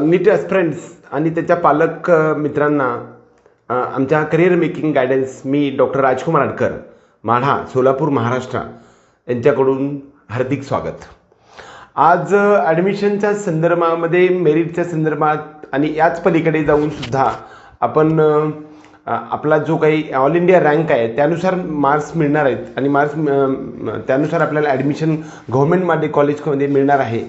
नीटस friends आणि त्याच्या पालक मित्रांना आमच्या करिअर मेकिंग गायडन्स मी डॉक्टर राजकुमार आडकर माढा सोलापूर महाराष्ट्र यांच्याकडून हार्दिक स्वागत. आज ॲडमिशनच्या संदर्भामध्ये मेरिटच्या संदर्भात आणि याच पलीकडे जाऊन सुद्धा आपण आपला जो काही ऑल इंडिया रँक आहे त्यानुसार मार्क्स मिळणार आहेत आणि मार्क्स त्यानुसार आपल्याला ॲडमिशन गव्हर्मेंटमध्ये कॉलेजमध्ये मिळणार आहे.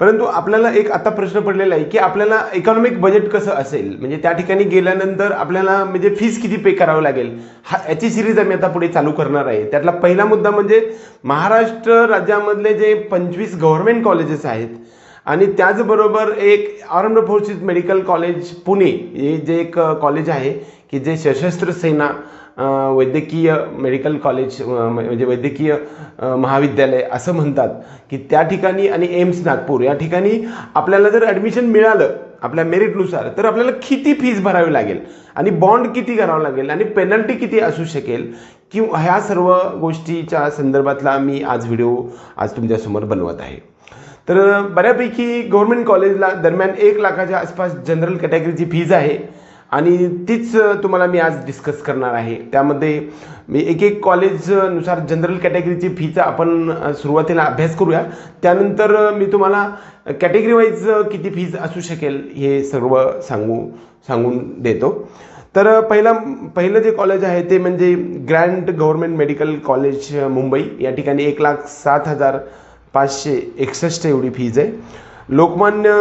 परंतु आपल्याला एक आता प्रश्न पडलेला आहे की आपल्याला इकॉनॉमिक बजेट कसं असेल? म्हणजे त्या ठिकाणी गेल्यानंतर आपल्याला म्हणजे फीस किती पे करावं लागेल? हा याची सिरीज आम्ही आता पुढे चालू करणार आहे. त्यातला पहिला मुद्दा म्हणजे महाराष्ट्र राज्यामधले जे पंचवीस गव्हर्नमेंट कॉलेजेस आहेत आणि त्याचबरोबर एक armed forces medical college Pune हे जे एक कॉलेज आहे की जे सशस्त्र सेना वैद्यकीय मेडिकल कॉलेज म्हणजे वैद्यकीय महाविद्यालय असं म्हणतात की त्या ठिकाणी आणि एम्स नागपूर या ठिकाणी आपल्याला जर ॲडमिशन मिळालं आपल्या मेरिटनुसार तर आपल्याला किती फीज भरावी लागेल? आणि बॉन्ड किती करावं लागेल? आणि पेनल्टी किती असू शकेल? किंवा ह्या सर्व गोष्टीच्या संदर्भातला मी आज व्हिडिओ आज तुमच्यासमोर बनवत आहे. तर बऱ्यापैकी गव्हर्मेंट कॉलेजला दरम्यान एक लाखाच्या आसपास जनरल कॅटेगरीची फीज आहे. आणि तीच तुम्हाला मी आज डिस्कस करणार आहे. त्यामध्ये मी एक एक कॉलेजनुसार जनरल कॅटेगरीची फीचा आपण सुरुवातीला अभ्यास करूया. त्यानंतर मी तुम्हाला कॅटेगरी वाईज किती फीज असू शकेल हे सर्व सांगू सांगून देतो. तर पहिला पहिलं जे कॉलेज आहे ते म्हणजे grand government medical college Mumbai. या ठिकाणी एक लाख सात हजार पाचशे एकसष्ट एवढी फीज आहे. Lokmanya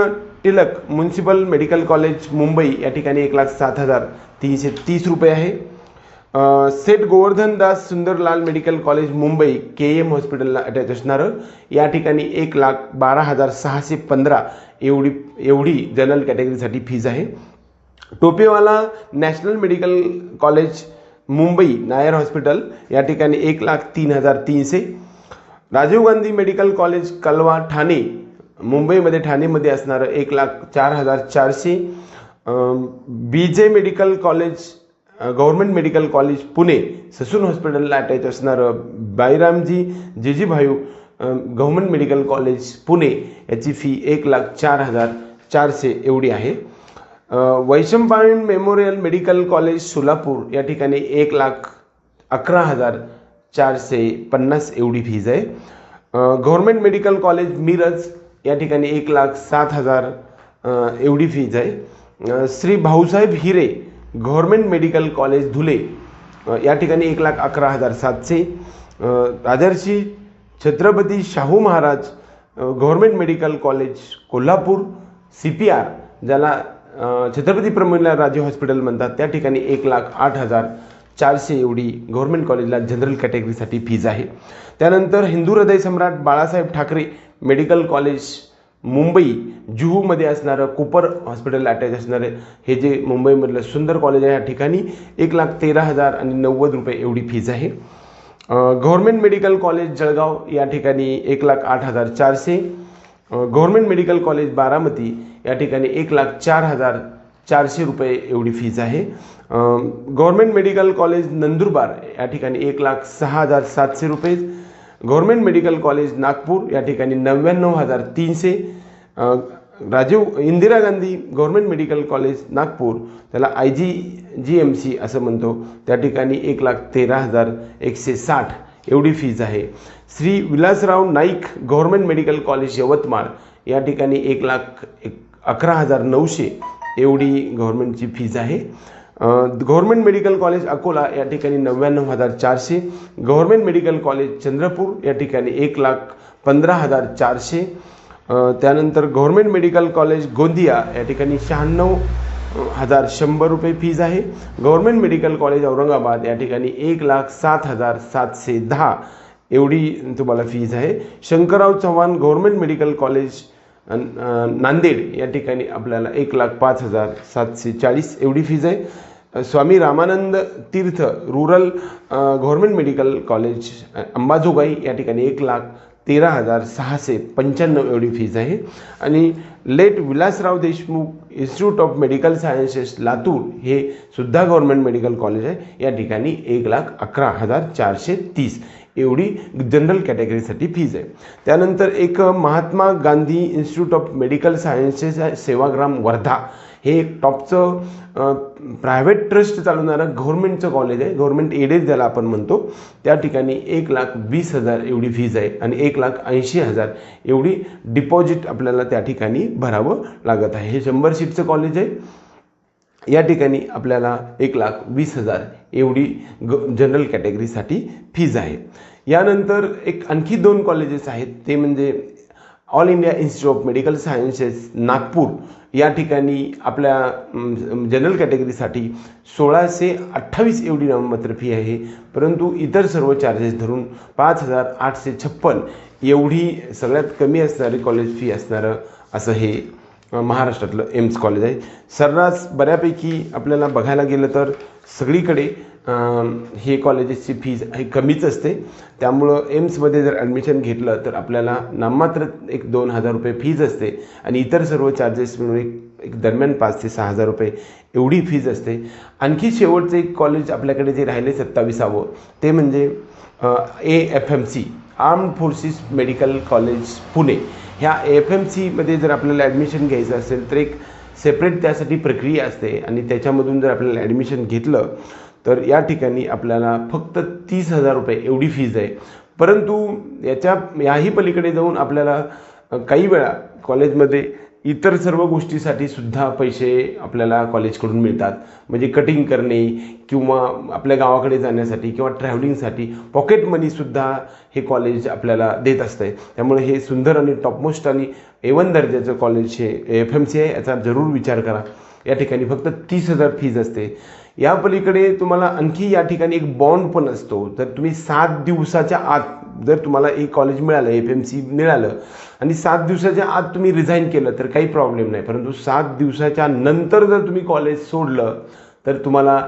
Tilak municipal medical college Mumbai या ठिकाणी एक लाख सात हजार तीनशे तीस रुपये आहे. Seth Govardhan Das Sundarlal medical college Mumbai K M हॉस्पिटलला अटॅच असणारं. या ठिकाणी एक लाख बारा हजार सहाशे पंधरा एवढी एवढी जनरल कॅटेगरीसाठी फीज आहे. Topiwala national medical college Mumbai Nair hospital या ठिकाणी एक लाख तीन हजार तीनशे. राजीव गांधी मेडिकल कॉलेज कलवा ठाणे मुंबईमध्ये ठाणेमध्ये असणारं एक लाख चार हजार चारशे B J medical college government medical college Pune Sassoon हॉस्पिटलला अटॅच असणारं Byramjee Jeejeebhoy government medical college Pune याची फी एक लाख चार हजार चारशे एवढी आहे. Vaishampayan memorial medical college Solapur या ठिकाणी एक लाख अकरा हजार चारशे पन्नास एवढी फीज आहे. गव्हर्मेंट मेडिकल कॉलेज मिरज या ठिकाणी एक लाख सात हजार एवढी फीज आहे. Shri Bhausaheb Hire government medical college Dhule. या ठिकाणी एक लाख अकरा हजार सातशे. Rajarshi Chhatrapati Shahu Maharaj government medical college Kolhapur C P R ज्याला छत्रपती छत्रपती प्रमिलाराजे हॉस्पिटल म्हणतात. त्या ठिकाणी एक लाख आठ हजार चारशे एवढी गव्हर्नमेंट कॉलेजला जनरल कॅटेगरीसाठी फीज आहे. त्यानंतर हिंदू हृदय सम्राट बाळासाहेब ठाकरे मेडिकल कॉलेज मुंबई जुहूमध्ये असणारं कुपर हॉस्पिटल अटॅच असणारे हे जे मुंबईमधलं सुंदर कॉलेज आहे या ठिकाणी एक लाख तेरा हजार आणि नव्वद रुपये एवढी फीज आहे. गव्हर्मेंट मेडिकल कॉलेज जळगाव या ठिकाणी एक लाख आठ हजार चारशे. गव्हर्मेंट मेडिकल कॉलेज बारामती या ठिकाणी एक लाख चार हजार चारशे रुपये एवढी फीज आहे. गव्हर्मेंट मेडिकल कॉलेज नंदुरबार या ठिकाणी एक लाख सहा हजार सातशे रुपये. गव्हर्नमेंट मेडिकल कॉलेज नागपूर या ठिकाणी नव्याण्णव हजार तीनशे Rajiv Indira Gandhi government medical college Nagpur त्याला I G G M C असं म्हणतो. त्या ठिकाणी एक लाख तेरा हजार एकशे साठ एवढी फीज आहे. Shri Vilasrao Naik government medical college Yavatmal या ठिकाणी एक लाख एक अकरा हजार नऊशे एवढी गव्हर्नमेंटची फीज आहे. गव्हर्नमेंट मेडिकल कॉलेज अकोला या ठिकाणी नव्याण्णव हजार चारशे गव्हर्नमेंट मेडिकल कॉलेज चंद्रपूर या ठिकाणी एक लाख पंधरा हजार चारशे त्यानंतर गव्हर्नमेंट मेडिकल कॉलेज गोंदिया या ठिकाणी शहाण्णव हजार शंभर रुपये फीज आहे. गव्हर्नमेंट मेडिकल कॉलेज औरंगाबाद या ठिकाणी एक लाख सात हजार सातशे दहा एवढी तुम्हाला फीज आहे. Shankarrao Chavan government medical college Nanded या ठिकाणी आपल्याला एक लाख पाच हजार सातशे चाळीस एवढी फीज आहे. Swami Ramanand Teerth rural government medical college Ambajogai या ठिकाणी एक लाख तेरा हजार सहाशे पंच्याण्णव एवढी फीज आहे. आणि late Vilasrao Deshmukh institute of medical sciences Latur हे सुद्धा गव्हर्नमेंट मेडिकल कॉलेज आहे. या ठिकाणी एक लाख अकरा हजार चारशे तीस एवढी जनरल कॅटेगरीसाठी फीज आहे. त्यानंतर एक Mahatma Gandhi institute of medical sciences Sevagram Wardha. हे एक टॉपचं प्रायव्हेट ट्रस्ट चालवणारं गव्हर्नमेंटचं कॉलेज आहे. गव्हर्नमेंट एडेड ज्याला आपण म्हणतो त्या ठिकाणी एक लाख वीस हजार एवढी फीज आहे आणि एक लाख ऐंशी हजार एवढी डिपॉझिट आपल्याला त्या ठिकाणी भरावं लागत आहे. हे शंभर सीटचं कॉलेज आहे. या ठिकाणी आपल्याला एक लाख वीस हजार एवढी ग जनरल कॅटेगरीसाठी फीज आहे यानंतर एक आणखी दोन कॉलेजेस आहेत. ते म्हणजे all India institute of medical sciences Nagpur या ठिकाणी आपल्या जनरल कॅटेगरीसाठी सोळाशे अठ्ठावीस एवढी नाममात्र फी आहे. परंतु इतर सर्व चार्जेस धरून पाच हजार आठशे छप्पन एवढी सगळ्यात कमी असणारी कॉलेज फी असणारं असं हे महाराष्ट्रातलं एम्स कॉलेज आहे. सर्रास बऱ्यापैकी आपल्याला बघायला गेलं तर सगळीकडे हे कॉलेजेसची फीज ही कमीच असते. त्यामुळं एम्समध्ये जर ॲडमिशन घेतलं तर आपल्याला नाममात्र एक दोन हजार रुपये फीज असते. आणि इतर सर्व चार्जेस मिळून एक एक दरम्यान पाच ते सहा हजार रुपये एवढी फीज असते. आणखी शेवटचं एक कॉलेज आपल्याकडे जे राहिले सत्तावीसावं ते म्हणजे A F M C armed forces medical college Pune. ह्या एफ एम सीमध्ये जर आपल्याला ॲडमिशन घ्यायचं असेल तर एक सेपरेट त्यासाठी प्रक्रिया असते. आणि त्याच्यामधून जर आपल्याला ॲडमिशन घेतलं तर या ठिकाणी आपल्याला फक्त तीस हजार रुपये एवढी फीज आहे. परंतु याच्या याही पलीकडे जाऊन आपल्याला काही वेळा कॉलेजमध्ये इतर सर्व गोष्टीसाठी सुद्धा पैसे आपल्याला कॉलेजकडून मिळतात. म्हणजे कटिंग करणे किंवा आपल्या गावाकडे जाण्यासाठी किंवा ट्रॅव्हलिंगसाठी पॉकेट मनीसुद्धा हे कॉलेज आपल्याला देत असतं त्यामुळे हे सुंदर आणि टॉपमोस्ट आणि एवन दर्जाचं कॉलेज हे एफ एम सी आहे याचा जरूर विचार करा. या ठिकाणी फक्त तीस हजार फीज असते. या पलीकडे तुम्हाला आणखी या ठिकाणी एक बॉन्ड पण असतो. तर तुम्ही सात दिवसाच्या आत जर तुम्हाला एक कॉलेज मिळालं एफ एम सी मिळालं आणि सात दिवसाच्या आत तुम्ही रिझाईन केलं तर काही प्रॉब्लेम नाही. परंतु सात दिवसाच्या नंतर जर तुम्ही कॉलेज सोडलं तर तुम्हाला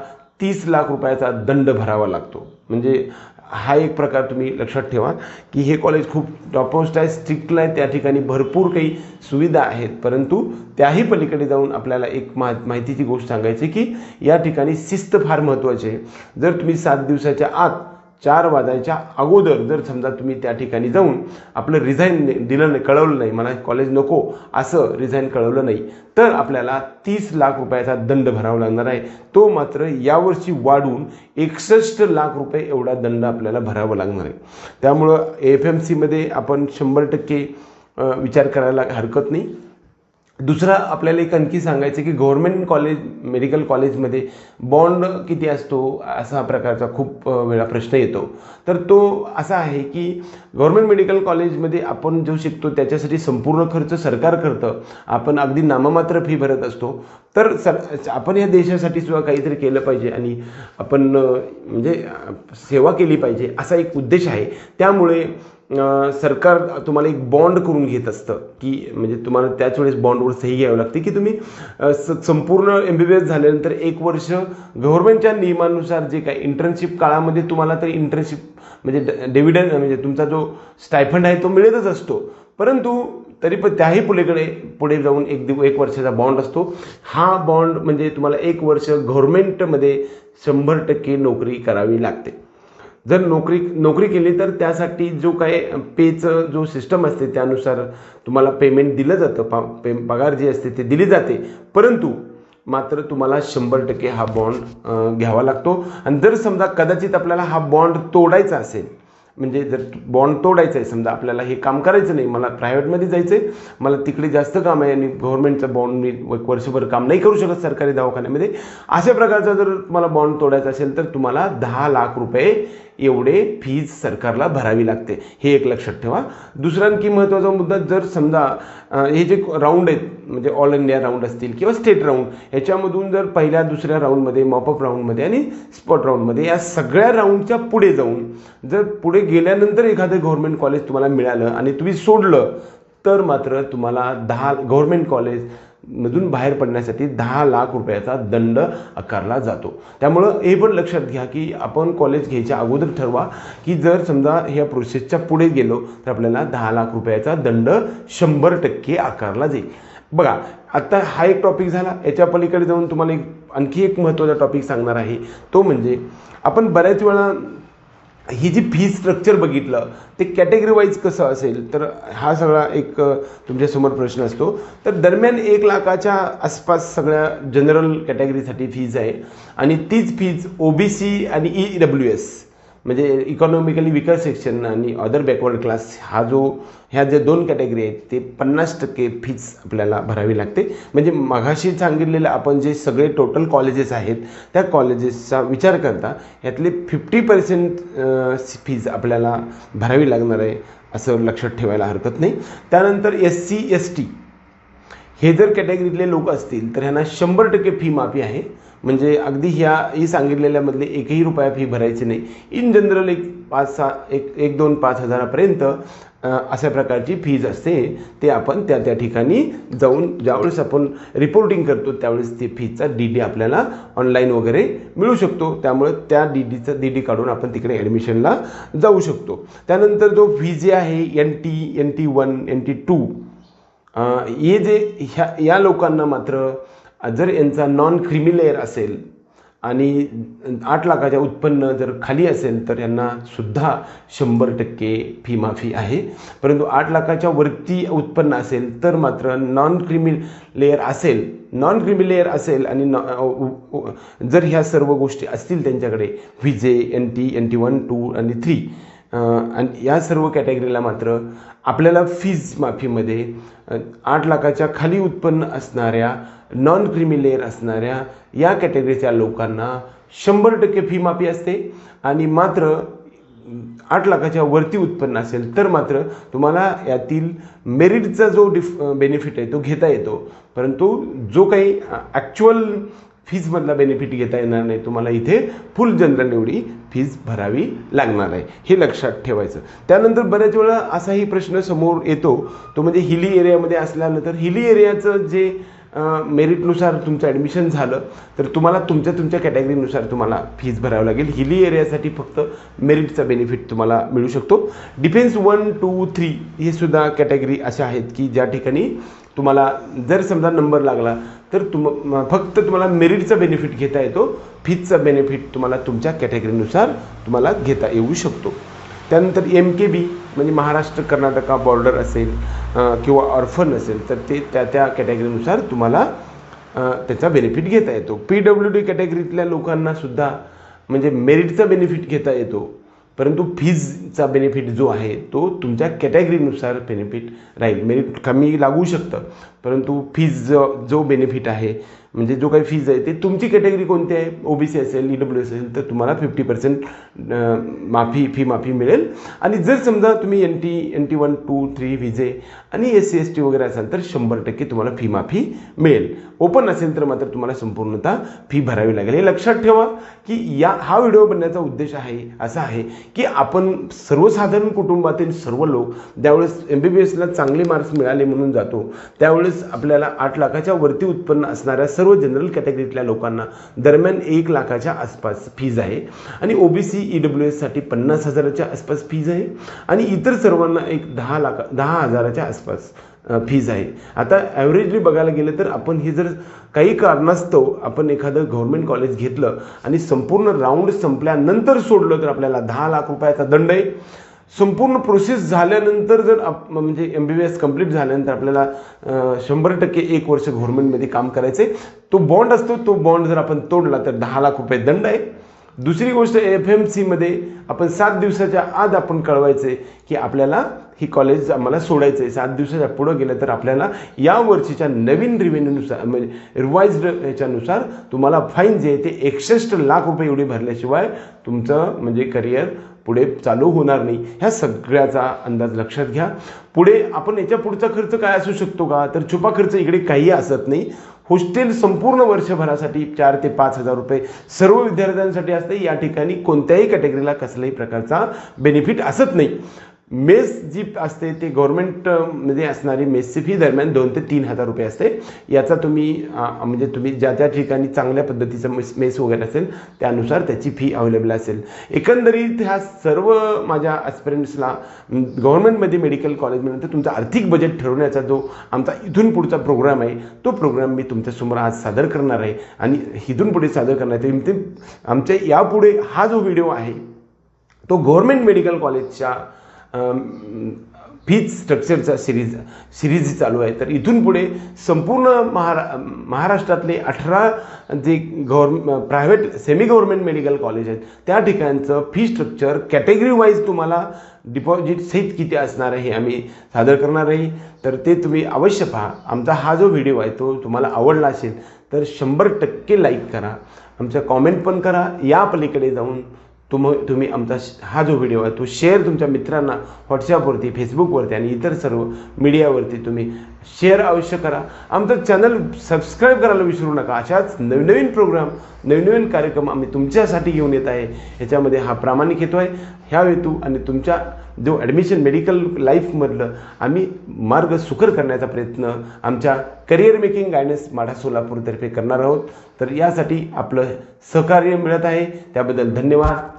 तीस लाख रुपयाचा दंड भरावा लागतो. म्हणजे हा एक प्रकार तुम्ही लक्षात ठेवा की हे कॉलेज खूप टॉपमोस्ट आहे स्ट्रिक्टला आहे त्या ठिकाणी भरपूर काही सुविधा आहेत. परंतु त्याही पलीकडे जाऊन आपल्याला एक मा माहितीची गोष्ट सांगायची की या ठिकाणी शिस्त फार महत्त्वाची आहे. जर तुम्ही सात दिवसाच्या आत चार वाजायच्या अगोदर जर समजा तुम्ही त्या ठिकाणी जाऊन आपलं रिझाईन दिलं नाही कळवलं नाही मला कॉलेज नको असं रिझाईन कळवलं नाही तर आपल्याला तीस लाख रुपयाचा दंड भरावा लागणार आहे. तो मात्र यावर्षी वाढून एकसष्ट लाख रुपये एवढा दंड आपल्याला भरावा लागणार आहे. त्यामुळं एफ एम सीमध्ये आपण शंभर टक्के विचार करायला हरकत नाही. दुसरा आपल्याला एक आणखी सांगायचं की गव्हर्मेंट कॉलेज मेडिकल कॉलेजमध्ये बॉन्ड किती असतो असा प्रकारचा खूप वेळा प्रश्न येतो. तर तो असा आहे की गव्हर्मेंट मेडिकल कॉलेजमध्ये आपण जो शिकतो त्याच्यासाठी संपूर्ण खर्च सरकार करतं. आपण अगदी नाममात्र फी भरत असतो. तर सर आपण या देशासाठी सुद्धा काहीतरी केलं पाहिजे आणि आपण म्हणजे सेवा केली पाहिजे असा एक उद्देश आहे. त्यामुळे सरकार तुम्हाला एक बॉन्ड करून घेत असतं की म्हणजे तुम्हाला त्याच वेळेस बॉन्डवर सही घ्यावी लागते की तुम्ही संपूर्ण एम बी बी एस झाल्यानंतर एक वर्ष गव्हर्नमेंटच्या नियमानुसार जे काय इंटर्नशिप काळामध्ये तुम्हाला तर इंटर्नशिप म्हणजे डेव्हिडन म्हणजे तुमचा जो स्टायफंड आहे तो मिळतच असतो. परंतु तरी पण त्याही पुढेकडे पुढे जाऊन एक दिव एक वर्षाचा बॉन्ड असतो. हा बॉन्ड म्हणजे तुम्हाला एक वर्ष गव्हर्नमेंटमध्ये शंभर टक्के नोकरी करावी लागते. जर नोकरी नोकरी केली तर त्यासाठी जो काय पेचं जो सिस्टम असते त्यानुसार तुम्हाला पेमेंट दिलं जातं. पा पे पगार जी असते ते दिली जाते. परंतु मात्र तुम्हाला शंभर टक्के हा बॉन्ड घ्यावा लागतो. आणि जर समजा कदाचित आपल्याला हा बॉन्ड तोडायचा असेल म्हणजे जर बॉन्ड तोडायचं आहे समजा आपल्याला हे काम करायचं नाही मला प्रायव्हेटमध्ये जायचं आहे मला तिकडे जास्त काम आहे आणि गव्हर्नमेंटचं बॉन्ड मी वर्षभर काम नाही करू शकत सरकारी दवाखान्यामध्ये अशा प्रकारचा जर तुम्हाला बॉन्ड तोडायचा असेल तर तुम्हाला दहा लाख रुपये एवढे फीज सरकारला भरावी लागते. हे एक लक्षात ठेवा. दुसरा आणखी महत्त्वाचा मुद्दा जर समजा हे जे राऊंड आहेत म्हणजे ऑल इंडिया राऊंड असतील किंवा स्टेट राऊंड ह्याच्यामधून जर पहिल्या दुसऱ्या राऊंडमध्ये मॉपअप राऊंडमध्ये आणि स्पॉट राऊंडमध्ये या सगळ्या राऊंडच्या पुढे जाऊन जर पुढे गेल्यानंतर एखादं गव्हर्नमेंट कॉलेज तुम्हाला मिळालं आणि तुम्ही सोडलं तर मात्र तुम्हाला दहा गव्हर्नमेंट कॉलेज मधून बाहेर पडण्यासाठी दहा लाख रुपयाचा दंड आकारला जातो. त्यामुळं हे पण लक्षात घ्या की आपण कॉलेज घ्यायच्या अगोदर ठरवा की जर समजा ह्या प्रोसेसच्या पुढे गेलो तर आपल्याला दहा लाख रुपयाचा दंड शंभर टक्के आकारला जाईल. बघा आत्ता हा एक टॉपिक झाला. याच्या पलीकडे जाऊन तुम्हाला एक आणखी एक महत्त्वाचा टॉपिक सांगणार आहे. तो म्हणजे आपण बऱ्याच वेळा ही जी फी स्ट्रक्चर बघितलं ते कॅटेगरी वाईज कसं असेल? तर हा सगळा एक तुमच्यासमोर प्रश्न असतो. तर दरम्यान एक लाखाच्या आसपास सगळ्या जनरल कॅटेगरीसाठी फीज आहे. आणि तीच फीज ओ बी सी आणि ई डब्ल्यू एस म्हणजे इकॉनॉमिकली विकर सेक्शन आणि अदर बॅकवर्ड क्लास हा जो ह्या ज्या दोन कॅटेगरी आहेत ते पन्नास टक्के फीज आपल्याला भरावी लागते. म्हणजे मघाशी सांगितलेलं आपण जे सगळे टोटल कॉलेजेस आहेत त्या कॉलेजेसचा विचार करता यातले फिफ्टी पर्सेंट फीज आपल्याला भरावी लागणार आहे असं लक्षात ठेवायला हरकत नाही. त्यानंतर एस सी एस टी हे जर कॅटेगरीतले लोक असतील तर ह्यांना शंभर टक्के फी माफी आहे. म्हणजे अगदी ह्या ही सांगितलेल्यामधले एकही रुपया फी भरायची नाही. इन जनरल एक पाच सहा एक एक दोन पाच हजारापर्यंत अशा प्रकारची फीज असते. ते आपण त्या त्या ठिकाणी जाऊन ज्यावेळेस आपण रिपोर्टिंग करतो त्यावेळेस ते फीजचा डी डी आपल्याला ऑनलाईन वगैरे मिळू शकतो. त्यामुळे त्या डी डीचा डी डी काढून आपण तिकडे ॲडमिशनला जाऊ शकतो. त्यानंतर जो फी जे आहे N T N T one N T two हे जे ह्या या लोकांना मात्र जर यांचा नॉन क्रिमिलेअर असेल आणि आठ लाखाच्या उत्पन्न जर खाली असेल तर यांना सुद्धा शंभर टक्के फी माफी आहे. परंतु आठ लाखाच्या वरती उत्पन्न असेल तर मात्र नॉन क्रिमी लेअर असेल नॉन क्रिमी लेअर असेल आणि नॉ- जर ह्या सर्व गोष्टी असतील त्यांच्याकडे VJ N T N T one two आणि थ्री आणि या सर्व कॅटेगरीला मात्र आपल्याला फीज माफीमध्ये आठ लाखाच्या खाली उत्पन्न असणाऱ्या नॉन क्रिमी लेअर असणाऱ्या या कॅटेगरीच्या लोकांना शंभर टक्के फी माफी असते. आणि मात्र आठ लाखाच्या वरती उत्पन्न असेल तर मात्र तुम्हाला यातील मेरिटचा जो डिफ बेनिफिट आहे तो घेता येतो. परंतु जो काही ॲक्च्युअल फीजमधला बेनिफिट घेता येणार नाही. तुम्हाला इथे फुल जनरल एवढी फीज भरावी लागणार आहे. हे लक्षात ठेवायचं. त्यानंतर बऱ्याच वेळा असाही प्रश्न समोर येतो. तो म्हणजे हिली एरियामध्ये असल्यानंतर हिली एरियाचं जे मेरिटनुसार तुमचं ॲडमिशन झालं तर तुम्हाला तुमच्या तुमच्या कॅटेगरीनुसार तुम्हाला फीज भरावं लागेल. हिली एरियासाठी फक्त मेरिटचा बेनिफिट तुम्हाला मिळू शकतो. डिफेन्स वन टू थ्री हे सुद्धा कॅटेगरी अशा आहेत की ज्या ठिकाणी तुम्हाला जर समजा नंबर लागला तर तुम फक्त तुम्हाला मेरिटचा बेनिफिट घेता येतो. फीजचा बेनिफिट तुम्हाला तुमच्या कॅटेगरीनुसार तुम्हाला घेता येऊ शकतो. त्यानंतर एम के बी म्हणजे महाराष्ट्र कर्नाटका बॉर्डर असेल किंवा ऑर्फन असेल तर ते त्या त्या कॅटेगरीनुसार तुम्हाला त्याचा बेनिफिट घेता येतो. पी डब्ल्यू डी कॅटेगरीतल्या लोकांनासुद्धा म्हणजे मेरिटचा बेनिफिट घेता येतो. परंतु फीजचा बेनिफिट जो आहे तो तुमच्या कॅटेगरीनुसार बेनिफिट राहील. मेरिट कमी लागू शकतं. परंतु फीज जो जो बेनिफिट आहे म्हणजे जो काही फीज आहे ते तुमची कॅटेगरी कोणती आहे? ओ बी सी असेल ई डब्ल्यू असेल तर तुम्हाला फिफ्टी पर्सेंट माफी फी माफी मिळेल. आणि जर समजा तुम्ही N T N T one two three VJ आणि एस सी एस टी वगैरे असाल तर शंभर टक्के तुम्हाला फी माफी मिळेल. ओपन असेल तर मात्र तुम्हाला संपूर्णतः फी भरावी लागेल. हे लक्षात ठेवा की या हा व्हिडिओ बनण्याचा उद्देश आहे असा आहे की आपण सर्वसाधारण कुटुंबातील सर्व लोक ज्यावेळेस एम बी बी एसला चांगले मार्क्स मिळाले म्हणून जातो त्यावेळेस आपल्याला आठ लाखाच्या वरती उत्पन्न असणाऱ्या सर्व जनरल कॅटेगरीतल्या लोकांना दरम्यान एक लाखाच्या आसपास फीज आहे. आणि O B C E W एससाठी पन्नास हजाराच्या आसपास फीज आहे. आणि इतर सर्वांना एक दहा लाख दहा हजाराच्या आसपास फीज आहे. आता ॲव्हरेजली बघायला गेलं तर आपण हे जर काही कारणास्तव आपण एखादं गव्हर्नमेंट कॉलेज घेतलं आणि संपूर्ण राऊंड संपल्यानंतर सोडलं तर आपल्याला दहा लाख रुपयाचा दंड आहे. संपूर्ण प्रोसेस झाल्यानंतर जर आप म्हणजे M B B S complete झाल्यानंतर आपल्याला शंभर टक्के एक वर्ष गव्हर्नमेंटमध्ये काम करायचं आहे तो बॉन्ड असतो तो बॉन्ड जर आपण तोडला तर दहा लाख रुपये दंड आहे. दुसरी गोष्ट एफ एम सीमध्ये आपण सात दिवसाच्या आत आपण कळवायचे की आपल्याला ही कॉलेज आम्हाला सोडायचं आहे सात दिवसाच्या पुढं गेलं तर आपल्याला या वर्षीच्या नवीन रिव्हेन्यूनुसार म्हणजे रिवाइज्ड ह्याच्यानुसार तुम्हाला फाईन जे आहे ते एकसष्ट लाख रुपये एवढी भरल्याशिवाय तुमचं म्हणजे करिअर पुढे चालू होणार नाही. ह्या सगळ्याचा अंदाज लक्षात घ्या. पुढे आपण याच्या पुढचा खर्च काय असू शकतो का? तर छुपा खर्च इकडे काही असत नाही. हॉस्टेल संपूर्ण वर्षभरासाठी चार ते पाच हजार रुपये सर्व विद्यार्थ्यांसाठी असते. या ठिकाणी कोणत्याही कॅटेगरीला कसल्याही प्रकारचा बेनिफिट असत नाही. मेस जी असते ती गव्हर्नमेंटमध्ये असणारी मेसची फी दरम्यान दोन ते तीन हजार रुपये असते. याचा तुम्ही म्हणजे तुम्ही ज्या ज्या ठिकाणी चांगल्या पद्धतीचं मेस मेस वगैरे असेल त्यानुसार त्याची फी अवेलेबल असेल. एकंदरीत ह्या सर्व माझ्या ॲस्पिरंट्सला गव्हर्नमेंटमध्ये मेडिकल कॉलेजमध्ये तुमचा आर्थिक बजेट ठरवण्याचा जो आमचा इथून पुढचा प्रोग्राम आहे तो प्रोग्राम मी तुमच्यासमोर आज सादर करणार आहे. आणि इथून पुढे सादर करण्याचे ते आमच्या यापुढे हा जो व्हिडिओ आहे तो गव्हर्मेंट मेडिकल कॉलेजच्या फीज स्ट्रक्चरचा सिरीज सिरीज चालू आहे. तर इथून पुढे संपूर्ण महारा महाराष्ट्रातले अठरा जे गव्हर्म private semi government medical college आहेत त्या ठिकाणचं फी स्ट्रक्चर कॅटेगरी वाईज तुम्हाला डिपॉझिट सहित किती असणार आहे हे आम्ही सादर करणार आहे. तर ते तुम्ही अवश्य पहा. आमचा हा जो व्हिडिओ आहे तो तुम्हाला आवडला असेल तर शंभर टक्के लाईक करा. आमचं कॉमेंट पण करा. या पलीकडे जाऊन तुम तुम्ही आमचा श- हा जो व्हिडिओ आहे तो शेअर तुमच्या मित्रांना व्हॉट्सॲपवरती फेसबुकवरती आणि इतर सर्व मीडियावरती तुम्ही शेअर अवश्य करा. आमचं चॅनल सबस्क्राईब करायला विसरू नका. अशाच नवनवीन प्रोग्राम नवनवीन कार्यक्रम आम्ही तुमच्यासाठी घेऊन येत आहे. ह्याच्यामध्ये हा प्रामाणिक येतो आहे. ह्या हेतू आणि तुमच्या जो ॲडमिशन मेडिकल लाईफमधलं आम्ही मार्ग सुकर करण्याचा प्रयत्न आमच्या करिअर मेकिंग गायडन्स माढा सोलापूरतर्फे करणार आहोत. तर यासाठी आपलं सहकार्य मिळत आहे. त्याबद्दल धन्यवाद.